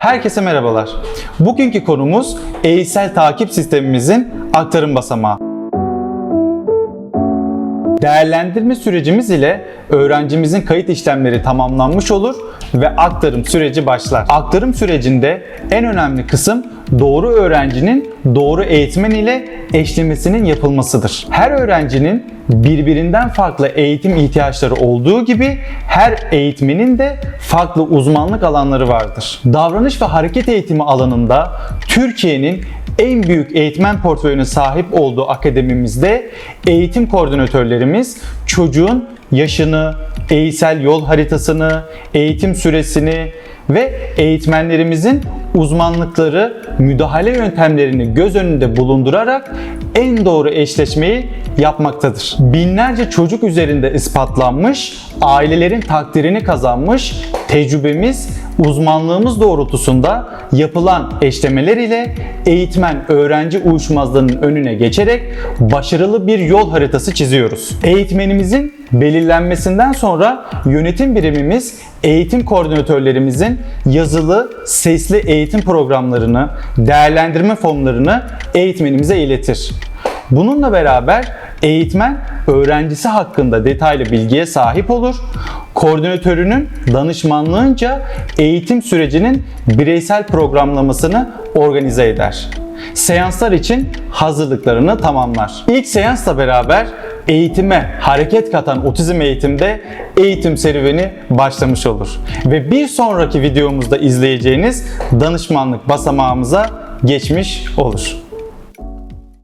Herkese merhabalar. Bugünkü konumuz eğitsel takip sistemimizin aktarım basamağı. Değerlendirme sürecimiz ile öğrencimizin kayıt işlemleri tamamlanmış olur ve aktarım süreci başlar. Aktarım sürecinde en önemli kısım doğru öğrencinin doğru eğitmen ile eşlemesinin yapılmasıdır. Her öğrencinin birbirinden farklı eğitim ihtiyaçları olduğu gibi her eğitmenin de farklı uzmanlık alanları vardır. Davranış ve hareket eğitimi alanında Türkiye'nin en büyük eğitmen portföyüne sahip olduğu akademimizde eğitim koordinatörlerimiz çocuğun yaşını, eğitsel yol haritasını, eğitim süresini ve eğitmenlerimizin uzmanlıkları, müdahale yöntemlerini göz önünde bulundurarak en doğru eşleşmeyi yapmaktadır. Binlerce çocuk üzerinde ispatlanmış, ailelerin takdirini kazanmış tecrübemiz, uzmanlığımız doğrultusunda yapılan eşlemeler ile eğitmen öğrenci uyuşmazlığının önüne geçerek başarılı bir yol haritası çiziyoruz. Eğitmenimizin belirlenmesinden sonra yönetim birimimiz eğitim koordinatörlerimizin yazılı, sesli eğitim programlarını, değerlendirme formlarını eğitmenimize iletir. Bununla beraber eğitmen öğrencisi hakkında detaylı bilgiye sahip olur. Koordinatörünün danışmanlığınca eğitim sürecinin bireysel programlamasını organize eder. Seanslar için hazırlıklarını tamamlar. İlk seansla beraber eğitime hareket katan otizm eğitimde eğitim serüveni başlamış olur. Ve bir sonraki videomuzda izleyeceğiniz danışmanlık basamağımıza geçmiş olur.